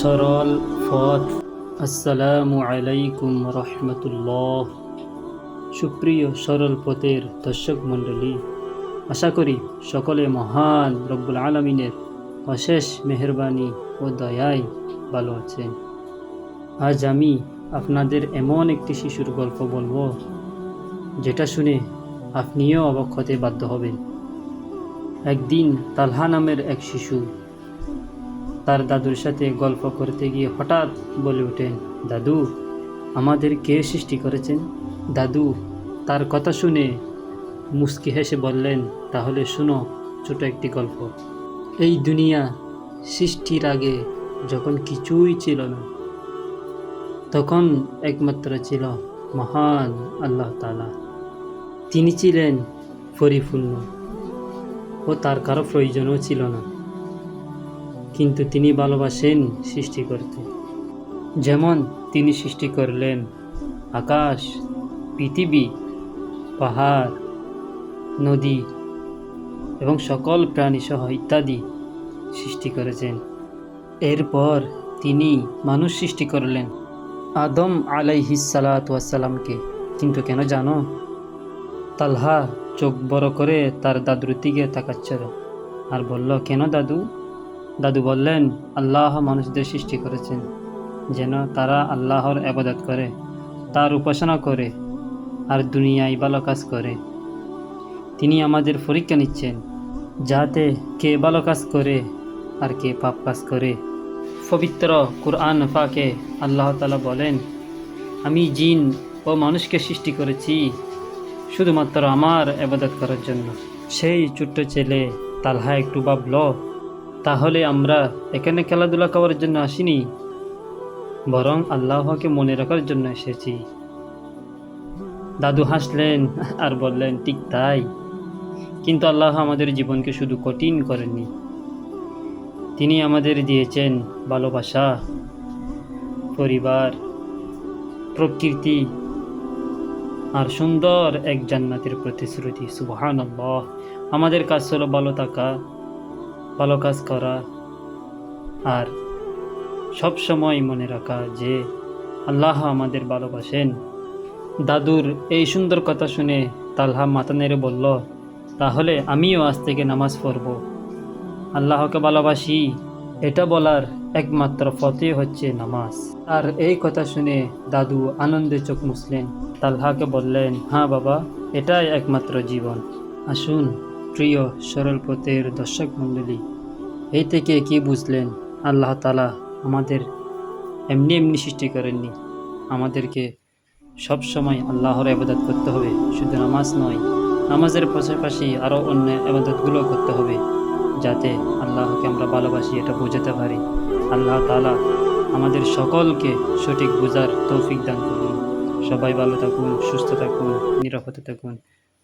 সরল পথ আসসালামু আলাইকুম রহমতুল্লাহ। সুপ্রিয় সরল পথের দর্শক মণ্ডলী, আশা করি সকলে মহান রব্বুল আলমিনের অশেষ মেহরবানি ও দয়ায় ভালো আছেন। আজ আমি আপনাদের এমন একটি শিশুর গল্প বলব, যেটা শুনে আপনিও অবাক হতে বাধ্য হবেন। একদিন তালহা নামের এক শিশু তার দাদুর সাথে গল্প করতে গিয়ে হঠাৎ বলে ওঠেন দাদু, আমাদের কে সৃষ্টি করেছেন? দাদু, তার কথা শুনে মুস্কি হেসে বললেন, তাহলে শুনো, ছোট একটি গল্প। এই দুনিয়া সৃষ্টির আগে যখন কিছুই ছিল না, তখন একমাত্র ছিল মহান আল্লাহ তালা তিনি ছিলেন পরিপূর্ণ ও তার কারও প্রয়োজনও ছিল না। কিন্তু তিনি ভালোবাসেন সৃষ্টি করতে। যেমন তিনি সৃষ্টি করলেন আকাশ, পৃথিবী, পাহাড়, নদী এবং সকল প্রাণীসহ ইত্যাদি সৃষ্টি করেছেন। এরপর তিনি মানুষ সৃষ্টি করলেন। আদম আলাইহিসালাতামকে কিন্তু কেন জানো? তালহা চোখ বড় করে তার দাদুর দিকে তাকাচ্ছিল। আর বলল, কেন দাদু? দাদু বললেন, আল্লাহ মানুষদের সৃষ্টি করেছেন, যেন তারা আল্লাহর আবাদত করে, তার উপাসনা করে, আর দুনিয়ায় ভালো কাজ করে। তিনি আমাদের পরীক্ষা নিচ্ছেন যাতে কে ভালো কাজ করে আর কে পাপ কাজ করে। পবিত্র কুরআন ফাকে আল্লাহ তালা বলেন, আমি জিন ও মানুষকে সৃষ্টি করেছি শুধুমাত্র আমার আবাদত করার জন্য। সেই ছোট্ট ছেলে তালহা একটু ভাবল তাহলে আমরা এখানে খেলাধুলা করার জন্য আসিনি, বরং আল্লাহকে মনে রাখার জন্য এসেছি। দাদু হাসলেন আর বললেন, ঠিক তাই। কিন্তু আল্লাহ আমাদের জীবনকে শুধু কঠিন করেননি। তিনি আমাদের দিয়েছেন ভালোবাসা, পরিবার, প্রকৃতি আর সুন্দর এক জান্নাতের প্রতিশ্রুতি। সুবহান আমাদের কাজ হলো ভালো থাকা ভালো কাজ করা আর সব সময় মনে রাখা যে আল্লাহ আমাদের ভালোবাসেন। দাদুর এই সুন্দর কথা শুনে তালহা মাথা নেড়ে বলল, তাহলে আমিও আজ থেকে নামাজ পড়ব। আল্লাহকে ভালোবাসি, এটা বলার একমাত্র ফতে হচ্ছে নামাজ। আর এই কথা শুনে দাদু আনন্দে চোখ মুছলেন। তালহাকে বললেন হ্যাঁ বাবা, এটাই একমাত্র জীবন। আসুন। প্রিয় সরল পথের দর্শক মণ্ডলী, এই থেকে কি বুঝলেন আল্লাহ তালা আমাদের এমনি এমনি সৃষ্টি করেননি? আমাদেরকে সব সময় আল্লাহর আবাদত করতে হবে, শুধু নামাজ নয়, নামাজের পাশাপাশি আরও অন্য আবাদতগুলো করতে হবে, যাতে আল্লাহকে আমরা ভালোবাসি, এটা বোঝাতে পারি। আল্লাহ তালা আমাদের সকলকে সঠিক বোঝার তৌফিক দান করুন। সবাই ভালো থাকুন, সুস্থ থাকুন, নিরাপদে থাকুন।